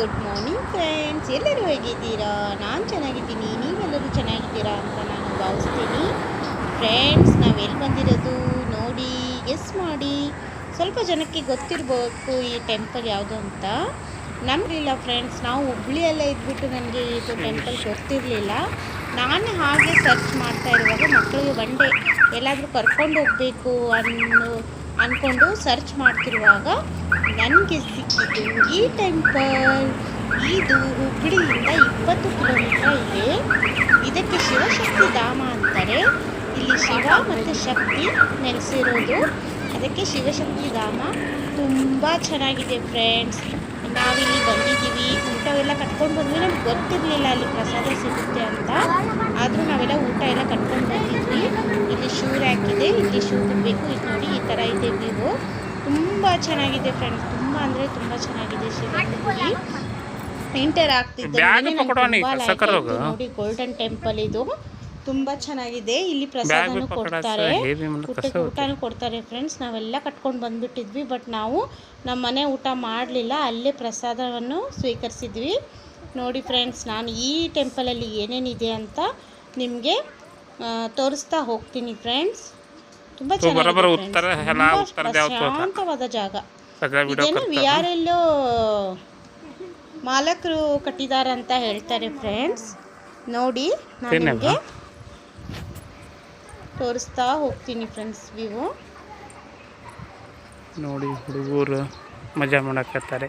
Good morning friends ಎಲ್ಲರೂ ಹೇಗಿದ್ದೀರಾ? ನಾನು ಚೆನ್ನಾಗಿದ್ದೀನಿ. ನೀವೆಲ್ಲರೂ ಚೆನ್ನಾಗಿದ್ದೀರಾ ಅಂತ ನಾನು ಭಾವಿಸ್ತೀನಿ. ಫ್ರೆಂಡ್ಸ್ ನಾವು ಎಲ್ಲಿ ಬಂದಿರೋದು ನೋಡಿ ಎಸ್ ಮಾಡಿ. ಸ್ವಲ್ಪ ಜನಕ್ಕೆ ಗೊತ್ತಿರಬೇಕು ಈ ಟೆಂಪಲ್ ಯಾವುದು ಅಂತ. ನಮಗಿಲ್ಲ ಫ್ರೆಂಡ್ಸ್ ನಾವು ಹುಬ್ಳಿಯಲ್ಲೇ ಇದ್ಬಿಟ್ಟು ನನಗೆ ಇದು ಟೆಂಪಲ್ ಗೊತ್ತಿರಲಿಲ್ಲ. ನಾನು ಹಾಗೆ ಸರ್ಚ್ ಮಾಡ್ತಾ ಇರುವಾಗ ಮಕ್ಕಳಿಗೆ ಒನ್ ಡೇ ಎಲ್ಲಾದರೂ ಕರ್ಕೊಂಡು ಹೋಗಬೇಕು ಅನ್ನೋ ಅಂದ್ಕೊಂಡು ಸರ್ಚ್ ಮಾಡ್ತಿರುವಾಗ ನನಗೆ ಸಿಕ್ಕಿದ್ದು ಈ ಟೆಂಪಲ್ ಇದು ಹುಬ್ಬಳ್ಳಿಯಿಂದ ಇಪ್ಪತ್ತು ಕಿಲೋಮೀಟರ್ ಇದೆ. ಇದಕ್ಕೆ ಶಿವಶಕ್ತಿ ಧಾಮ ಅಂತಾರೆ. ಇಲ್ಲಿ ಶಿವ ಮತ್ತು ಶಕ್ತಿ ನೆಲೆಸಿರೋದು. ಅದಕ್ಕೆ ಶಿವಶಕ್ತಿ ಧಾಮ ತುಂಬ ಚೆನ್ನಾಗಿದೆ ಫ್ರೆಂಡ್ಸ್ ನಾವಿಲ್ಲಿ ಬಂದಿದ್ದೀವಿ. ಊಟವೆಲ್ಲ ಕಟ್ಕೊಂಡು ಬಂದ್ವಿ ನಮ್ಗೆ ಗೊತ್ತಿರಲಿಲ್ಲ ಅಲ್ಲಿ ಪ್ರಸಾದ ಸಿಗುತ್ತೆ ಅಂತ. ಆದರೂ ನಾವೆಲ್ಲ ಊಟ ಎಲ್ಲ ಕಟ್ಕೊಂಡು ಬಂದಿದ್ವಿ. ಇಲ್ಲಿ ಶೂರ್ ಹಾಕಿದೆ ಇಲ್ಲಿ ಶೂ ಬಿಡಬೇಕು ಇದು ಇದೆ ವ್ಯೂ ತುಂಬ ಚೆನ್ನಾಗಿದೆ ಫ್ರೆಂಡ್ಸ್ ತುಂಬ ಅಂದರೆ ತುಂಬ ಚೆನ್ನಾಗಿದೆ ಶಿವಮೊಗ್ಗ ಇಂಟರ್ ಆಗ್ತಿದ್ದೆ ನೋಡಿ ಗೋಲ್ಡನ್ ಟೆಂಪಲ್ ಇದು. ತುಂಬಾ ಚೆನ್ನಾಗಿದೆ. ಇಲ್ಲಿ ಪ್ರಸಾದನು ಕೊಡ್ತಾರೆ. ಊಟಕ್ಕೆ ಊಟನೂ ಕೊಡ್ತಾರೆ ಫ್ರೆಂಡ್ಸ್ ನಾವೆಲ್ಲ ಕಟ್ಕೊಂಡು ಬಂದ್ಬಿಟ್ಟಿದ್ವಿ ಬಟ್ ನಾವು ನಮ್ಮ ಮನೆ ಊಟ ಮಾಡಲಿಲ್ಲ. ಅಲ್ಲೇ ಪ್ರಸಾದವನ್ನು ಸ್ವೀಕರಿಸಿದ್ವಿ. ನೋಡಿ ಫ್ರೆಂಡ್ಸ್ ನಾನು ಈ ಟೆಂಪಲಲ್ಲಿ ಏನೇನಿದೆ ಅಂತ ನಿಮಗೆ ತೋರಿಸ್ತಾ ಹೋಗ್ತೀನಿ ಫ್ರೆಂಡ್ಸ್ ತುಂಬ ಬರೋಬ್ಬರ ಉತ್ತರ. ಎಲ್ಲ ಉತ್ತರದ. ಶಾಂತವಾದ ಜಾಗ. ಇದೇನು ವಿ ಆರ್ ಎಲ್ಲೋ ಮಾಲಕರು ಕಟ್ಟಿದ್ದಾರೆ ಅಂತ ಹೇಳ್ತಾರೆ ಫ್ರೆಂಡ್ಸ್ ನೋಡಿ ನಾನು ನಿಮಗೆ ತೋರಿಸ್ತಾ ಹೋಗ್ತೀನಿ ಫ್ರೆಂಡ್ಸ್ ವ್ಯೂ ನೋಡಿ ಹುಡುಗರು ಮಜಾ ಮಾಡಕತ್ತಾರೆ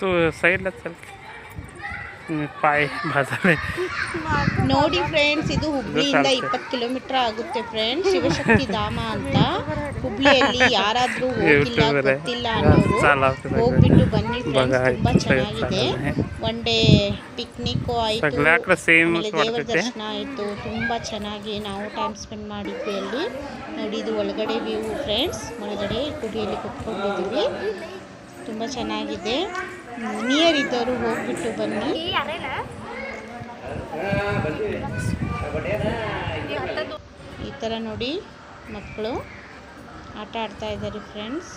तो साईडलाच चालते. ಪಾಯ್ ನೋಡಿ ಫ್ರೆಂಡ್ಸ್ ಇದು ಹುಬ್ಳಿಯಿಂದ ಇಪ್ಪತ್ತು ಕಿಲೋಮೀಟರ್ ಆಗುತ್ತೆ ಫ್ರೆಂಡ್ಸ್ ಶಿವಶಕ್ತಿ ಧಾಮ ಅಂತ. ಹುಬ್ಳಿಯಲ್ಲಿ ಯಾರಾದರೂ ಹೋಗಿಲ್ಲ ಗೊತ್ತಿಲ್ಲ ಅನ್ನೋರು ಹೋಗ್ಬಿಟ್ಟು ಬನ್ನಿ ತುಂಬಾ ಚೆನ್ನಾಗಿದೆ. ಒನ್ ಡೇ ಪಿಕ್ನಿಕ್ ಆಯಿತು. ದೇವರ ದರ್ಶನ ಆಯಿತು. ತುಂಬಾ ಚೆನ್ನಾಗಿ ನಾವು ಟೈಮ್ ಸ್ಪೆಂಡ್ ಮಾಡಿದ್ವಿ ಅಲ್ಲಿ. ನೋಡಿ ಇದು ಒಳಗಡೆ ವ್ಯೂ ಫ್ರೆಂಡ್ಸ್ ಒಳಗಡೆ ಗುಡಿಯಲ್ಲಿ ಕುತ್ಕೊಂಡಿದ್ದೀವಿ. ತುಂಬಾ ಚೆನ್ನಾಗಿದೆ. ನಿಯರ್ ಇದ್ದವರು ಹೋಗ್ಬಿಟ್ಟು ಬನ್ನಿ. ಈ ಥರ ನೋಡಿ ಮಕ್ಕಳು ಆಟ ಆಡ್ತಾ ಇದ್ದಾರೆ ಫ್ರೆಂಡ್ಸ್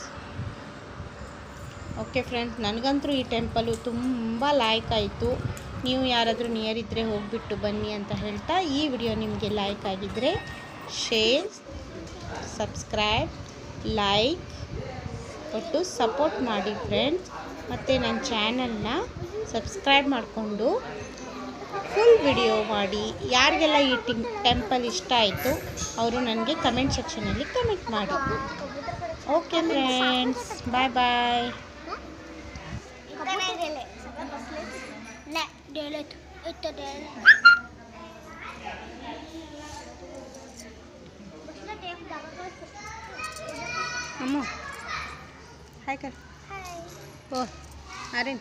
ಓಕೆ ಫ್ರೆಂಡ್ಸ್ ನನಗಂತೂ ಈ ಟೆಂಪಲು ತುಂಬ ಲೈಕ್ ಆಯಿತು. ನೀವು ಯಾರಾದರೂ ನಿಯರ್ ಇದ್ದರೆ ಹೋಗಿಬಿಟ್ಟು ಬನ್ನಿ ಅಂತ ಹೇಳ್ತಾ ಈ ವಿಡಿಯೋ ನಿಮಗೆ ಲೈಕ್ ಆಗಿದ್ದರೆ ಶೇರ್ ಸಬ್ಸ್ಕ್ರೈಬ್ ಲೈಕ್ ಒಟ್ಟು ಸಪೋರ್ಟ್ ಮಾಡಿ ಫ್ರೆಂಡ್ಸ್ ಮತ್ತು ನನ್ನ ಚಾನಲ್ನ ಸಬ್ಸ್ಕ್ರೈಬ್ ಮಾಡಿಕೊಂಡು ಫುಲ್ ವಿಡಿಯೋ ಮಾಡಿ. ಯಾರಿಗೆಲ್ಲ ಈ ಟಿಮ್ ಟೆಂಪಲ್ ಇಷ್ಟ ಆಯಿತು, ಅವರು ನನಗೆ ಕಮೆಂಟ್ ಸೆಕ್ಷನಲ್ಲಿ ಕಮೆಂಟ್ ಮಾಡಿ. Okay friends, bye bye. ಅಮ್ಮ ಹಾಯ್ ಕರ್ ओ आर्यन